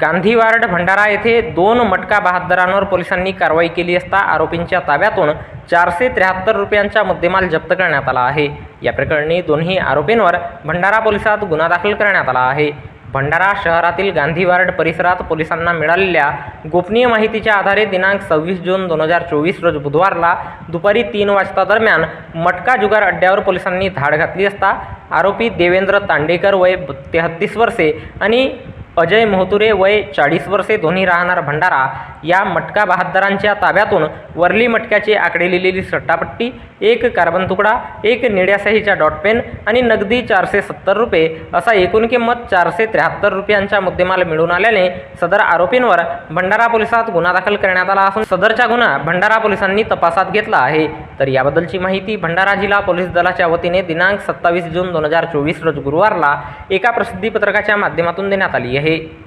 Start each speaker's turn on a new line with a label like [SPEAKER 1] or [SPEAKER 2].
[SPEAKER 1] गांधीवार्ड भंडारा येथे दोन मटका बहादरांवर पोलिसांनी कारवाई केली असता आरोपींच्या ताब्यातून चारशे त्र्याहत्तर रुपयांचा मुद्देमाल जप्त करण्यात आला आहे. या प्रकरणी दोन्ही आरोपींवर भंडारा पोलिसात गुन्हा दाखल करण्यात आला आहे. भंडारा शहरातील गांधीवार्ड परिसरात पोलिसांना मिळालेल्या गोपनीय माहितीच्या आधारे दिनांक सव्वीस जून दोन हजार चोवीस रोज बुधवारला दुपारी तीन वाजता दरम्यान मटका जुगार अड्ड्यावर पोलिसांनी धाड घातली असता आरोपी देवेंद्र तांडेकर वय तेहत्तीस वर्षे आणि अजय मोहतुरे वय चाळीस वर्षे दोन्ही राहणार भंडारा. या मटका बहादरांच्या ताब्यातून वरली मटक्याचे आकडे लिहिलेली सट्टापट्टी एक कार्बन तुकडा एक निळ्या डॉट पेन आणि नगदी चारशे सत्तर रुपये असा एकूण किंमत चारशे त्र्याहत्तर रुपयांचा मुद्देमाल मिळून आल्याने सदर आरोपींवर भंडारा पोलिसात गुन्हा दाखल करण्यात आला असून सदरचा गुन्हा भंडारा पोलिसांनी तपासात घेतला आहे. तर याबद्दलची माहिती भंडारा जिल्हा पोलीस दलाच्या वतीने दिनांक सत्तावीस जून दोन हजार चोवीस रोज गुरुवारला एका प्रसिद्धीपत्रकाच्या माध्यमातून देण्यात आली आहे. hey